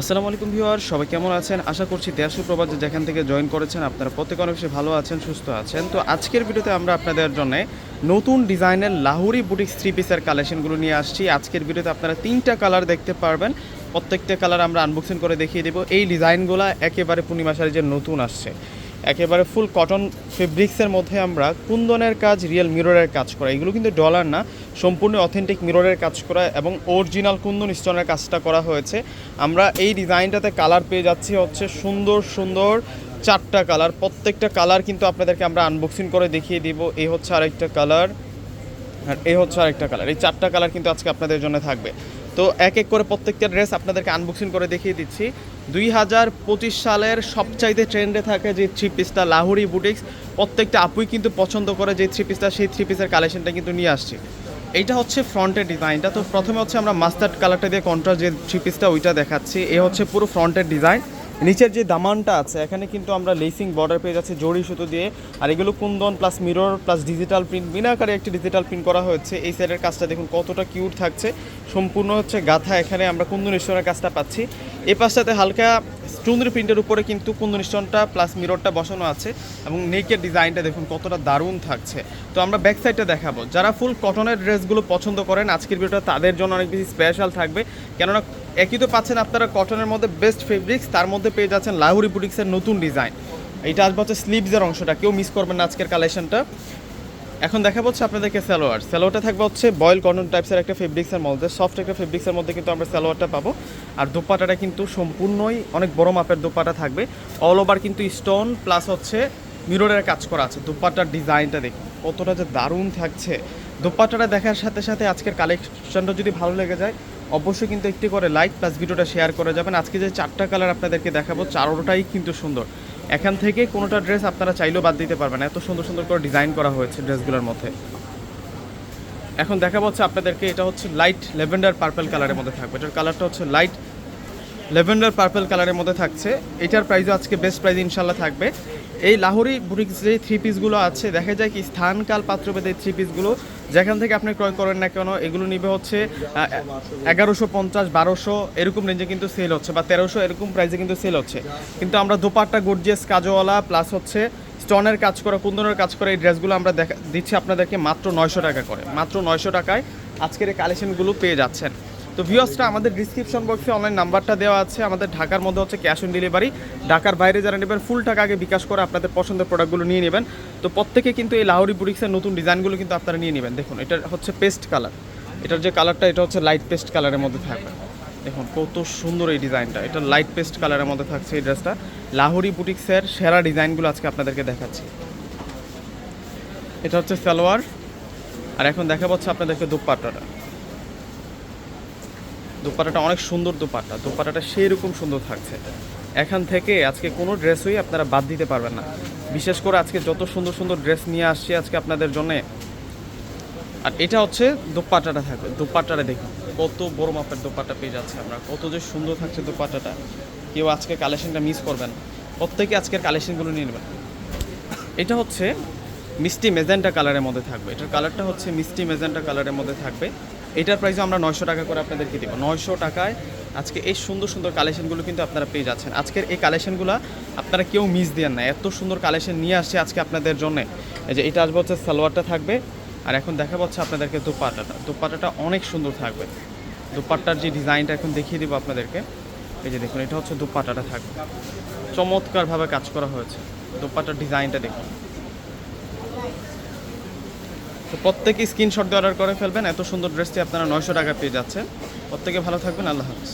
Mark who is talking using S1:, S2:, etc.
S1: আসসালামু আলাইকুম ভিউয়ার, সবাই কেমন আছেন? আশা করছি দেশ প্রবাদ যেখান থেকে জয়েন করেছেন, আপনারা প্রত্যেক অনেক বেশি ভালো আছেন, সুস্থ আছেন। তো আজকের ভিডিওতে আমরা আপনাদের জন্য নতুন ডিজাইনের লাহুরি বুটিক থ্রি পিসের কালেকশনগুলো নিয়ে আসছি। আজকের ভিডিওতে আপনারা তিনটা কালার দেখতে পারবেন। প্রত্যেকটা কালার আমরা আনবক্সিং করে দেখিয়ে দেবো। এই ডিজাইনগুলো একেবারে পূর্ণিমা যে নতুন আসছে। একেবারে ফুল কটন ফেব্রিক্সের মধ্যে আমরা কুন্দনের কাজ রিয়েল মিররের কাজ করা। এগুলো কিন্তু ডলার না, সম্পূর্ণ অথেন্টিক মিররের কাজ করা এবং অরিজিনাল কুন্দন স্টোনের কাজটা করা হয়েছে। আমরা এই ডিজাইনটাতে কালার পেয়ে যাচ্ছি হচ্ছে সুন্দর সুন্দর চারটা কালার প্রত্যেকটা কালার কিন্তু আপনাদেরকে আমরা আনবক্সিং করে দেখিয়ে দিব। এই হচ্ছে আরেকটা কালার আর এই হচ্ছে আরেকটা কালার এই চারটা কালার কিন্তু আজকে আপনাদের জন্য থাকবে। তো এক এক করে প্রত্যেকটা ড্রেস আপনাদেরকে আনবক্সিং করে দেখিয়ে দিচ্ছি। দুই হাজার পঁচিশ সালের সবচাইতে ট্রেন্ডে থাকে যে থ্রি পিসটা লাহুরি বুটিক্স প্রত্যেকটা আপুই কিন্তু পছন্দ করে যে থ্রি পিসটা সেই থ্রি পিসের কালেকশনটা কিন্তু নিয়ে আসছি। এইটা হচ্ছে ফ্রন্টের ডিজাইনটা তো প্রথমে হচ্ছে আমরা মাস্টার্ড কালারটা দিয়ে কন্ট্রাস্ট যে থ্রি পিসটা ওইটা দেখাচ্ছি। এ হচ্ছে পুরো ফ্রন্টের ডিজাইন নিচের যে দামানটা আছে, এখানে কিন্তু আমরা লেসিং বর্ডার পেয়ে যাচ্ছি জড়ি সুতো দিয়ে। আর এগুলো kundan plus mirror plus digital print বিনাকারে একটি ডিজিটাল প্রিন্ট করা হয়েছে। এই সাইডের কাজটা দেখুন কতটা কিউট থাকছে। সম্পূর্ণ হচ্ছে গাথা, এখানে আমরা কুন্দন ঈশ্বরের কাজটা পাচ্ছি। এই পাশটাতে হালকা চুন্দ্রি প্রিন্টের উপরে কিন্তু কুন্দন স্টোনটা প্লাস মিররটা বসানো আছে এবং নেকের ডিজাইনটা দেখুন কতটা দারুণ থাকছে। তো আমরা ব্যাক সাইডটা দেখাবো। যারা ফুল কটনের ড্রেসগুলো পছন্দ করেন, আজকের ভিডিওটা তাদের জন্য অনেক বেশি স্পেশাল থাকবে। কেননা একই তো পাচ্ছেন আপনারা কটনের মধ্যে বেস্ট ফেব্রিক্স তার মধ্যে পেয়ে যাচ্ছেন লাহুরি বুটিক্সের নতুন ডিজাইন এইটা আসবে হচ্ছে স্লিভসের অংশটা। কেউ মিস করবেন না আজকের কালেকশনটা এখন দেখা হচ্ছে আপনাদেরকে সালোয়ার। সালোয়ারটা থাকবে হচ্ছে বয়েল কটন টাইপসের একটা ফেব্রিক্সের মধ্যে। সফট একটা ফেব্রিক্সের মধ্যে কিন্তু আমরা সালোয়ারটা পাবো। আর দোপাটাটা কিন্তু সম্পূর্ণই অনেক বড় মাপের দোপাটা থাকবে। অল ওভার কিন্তু স্টোন প্লাস হচ্ছে মিররের কাজ করা আছে। দোপাটার ডিজাইনটা দেখুন, কতটা যে দারুণ থাকছে। দোপাটাটা দেখার সাথে সাথে আজকের কালেকশনটা যদি ভালো লেগে যায়, অবশ্যই কিন্তু একটি করে লাইক প্লাস ভিডিওটা শেয়ার করে যাবেন। আজকে যে চারটা কালার আপনাদেরকে দেখাবো, চারোটাই কিন্তু সুন্দর। এখান থেকে কোনোটা ড্রেস আপনারা চাইলেও বাদ দিতে পারবেন এত সুন্দর সুন্দর করে ডিজাইন করা হয়েছে ড্রেসগুলোর মধ্যে। এখন দেখা হচ্ছে আপনাদেরকে, এটা হচ্ছে লাইট লেভেন্ডার পার্পল কালারের মধ্যে থাকবে। এটার কালারটা হচ্ছে লাইট লেভেন্ডার পার্পল কালারের মধ্যে থাকছে। এটার প্রাইসও আজকে বেস্ট প্রাইস ইনশাল্লাহ থাকবে। এই লাহোরি বুটিক্স যে থ্রি পিসগুলো আছে, দেখা যায় কি স্থানকাল পাত্রভেদে থ্রি পিসগুলো যেখান থেকে আপনি ক্রয় করেন না কেন, এগুলো নিবে হচ্ছে এগারোশো পঞ্চাশ, বারোশো এরকম রেঞ্জে কিন্তু সেল হচ্ছে বা তেরোশো এরকম প্রাইসে কিন্তু সেল হচ্ছে। কিন্তু আমরা দোপাট্টা গর্জিয়াস কাজওয়ালা প্লাস হচ্ছে স্টনের কাজ করা, কুন্দনের কাজ করা, এই ড্রেসগুলো আমরা দেখা, দিচ্ছি আপনাদেরকে মাত্র নয়শো টাকা করে। মাত্র নয়শো টাকায় আজকের এই কালেকশনগুলো পেয়ে যাচ্ছেন। তো ভিউয়ার্সটা আমাদের ডিসক্রিপশন বক্সে অনলাইন নাম্বারটা দেওয়া আছে। আমাদের ঢাকার মধ্যে হচ্ছে ক্যাশ অন ডেলিভারি ঢাকার বাইরে যারা নেবেন ফুল টাকা আগে বিকাশ করে আপনাদের পছন্দের প্রোডাক্টগুলো নিয়ে নেবেন। তো প্রত্যেকে কিন্তু এই লাহোরি বুটিক্সের নতুন ডিজাইনগুলো কিন্তু আপনারা নিয়ে নেবেন। দেখুন, এটা হচ্ছে পেস্ট কালার এটার যে কালারটা এটা হচ্ছে লাইট পেস্ট কালারের মধ্যে থাকবে। দেখুন, কত সুন্দর এই ডিজাইনটা এটা লাইট পেস্ট কালারের মধ্যে থাকছে এই ড্রেসটা লাহোরি বুটিক্সের সেরা ডিজাইনগুলো আজকে আপনাদেরকে দেখাচ্ছি। এটা হচ্ছে সালোয়ার। আর এখন দেখা পাচ্ছে আপনাদেরকে দুপাট্টাটা। দোপাটাটা অনেক সুন্দর দোপাট্টা দোপাট্টাটা সেই রকম সুন্দর থাকছে। এখান থেকে আজকে কোনো ড্রেসই আপনারা বাদ দিতে পারবেন না। বিশেষ করে আজকে যত সুন্দর সুন্দর ড্রেস নিয়ে আসছি আজকে আপনাদের জন্য। আর এটা হচ্ছে দোপাট্টাটা থাকবে। দোপাট্টাটা দেখুন, কত বড় মাপের দোপাট্টা পেয়ে যাচ্ছে আমরা। কত যে সুন্দর থাকছে দোপাট্টাটা কেউ আজকে কালেকশনটা মিস করবেন। প্রত্যেকে আজকের কালেকশনগুলো নিয়ে নেবেন। এটা হচ্ছে মিষ্টি মেজেন্টা কালারের মধ্যে থাকবে। এটার কালারটা হচ্ছে মিষ্টি মেজেন্টা কালারের মধ্যে থাকবে। এটার প্রাইসও আমরা নয়শো টাকা করে আপনাদেরকে দেবো। নয়শো টাকায় আজকে এই সুন্দর সুন্দর কালেকশনগুলো কিন্তু আপনারা পেয়ে যাচ্ছেন। আজকের এই কালেকশনগুলো আপনারা কেউ মিস দেন না। এত সুন্দর কালেকশন নিয়ে আসছে আজকে আপনাদের জন্য। এই যে এটা আসবে হচ্ছে সালোয়ারটা থাকবে। আর এখন দেখা পাচ্ছে আপনাদেরকে দুপাটাটা দুপাটাটা অনেক সুন্দর থাকবে। দুপাট্টার যে ডিজাইনটা এখন দেখিয়ে দিব আপনাদেরকে। এই যে দেখুন, এটা হচ্ছে দুপাটাটা থাকবে। চমৎকারভাবে কাজ করা হয়েছে। দুপাটার ডিজাইনটা দেখুন। তো প্রত্যেকে স্ক্রিনশট দিয়ে অর্ডার করে ফেলবেন। এত সুন্দর ড্রেসটি আপনারা নয়শো টাকা পেয়ে যাচ্ছেন। প্রত্যেকে ভালো থাকবেন। আল্লাহ হাফিজ।